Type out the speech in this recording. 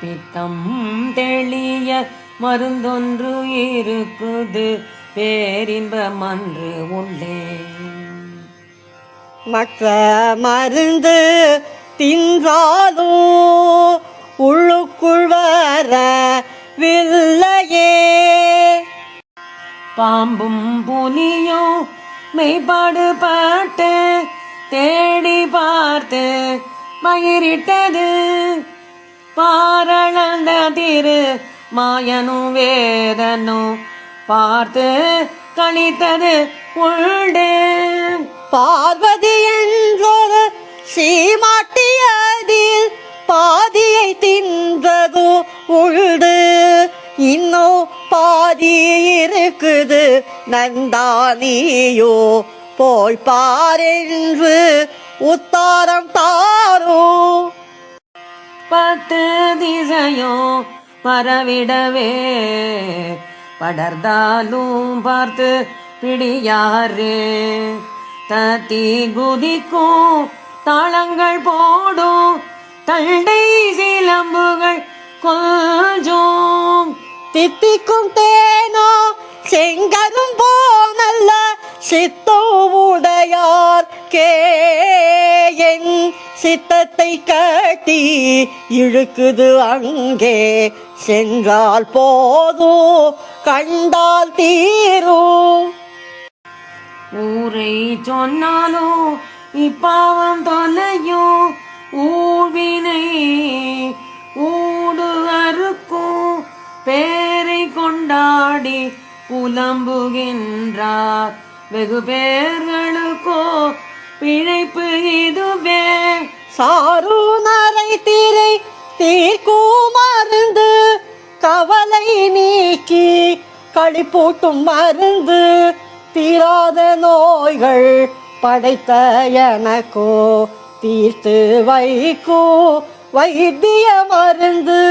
பித்தம் தெளிய மருந்தொன்று இருக்குது. பேரின்பம் அன்று உள்ளே. மற்ற மருந்து தின்றாலும் உள்ளுக்குள் வர வில்லையே. பாம்பும் புலியும் மெய்ப்பாடு பாட்டு தேடி பார்த்து மயிரிட்டது. பாரளந்த திரு மாயனும் வேதனும் பார்த்து கணித்தது உண்டு. பார்வதி என்றொரு சீமாட்டியதில் பாதியை தின்றது உழுது இன்னும் பாதி இருக்குது நந்தானியோ போய் பாரென்று உத்தாரம் தாரும் பத்து திசையும் பரவிடவே. படர்ந்தாலும் பார்த்து பிடியாரே. தத்தி குதிக்கும் தாளங்கள் போடும். தண்டை சிலம்புகள் கொஞ்சம். தித்திக்கும் தேனோ செங்கரும் போனல்ல சித்தோ உடையார் கே என் சித்தத்தை கட்டி இழுக்குது அங்கே. சென்றால் போதும் கண்டால் தீரும். ஊரை சொன்னாலும் இப்பாவம் தொலையும். ஊவினை ஊடு அறுக்கும். பேரை கொண்டாடி புலம்புகின்றார் வெகு பேர்களுக்கு சாரு நரை திரை தீர்க்கும் மருந்து கவலை நீக்கி களிப்பூட்டும் மருந்து தீராத நோய்கள் படைத்த எனக்கோ தீர்த்து வைக்கோ வைத்திய மருந்து.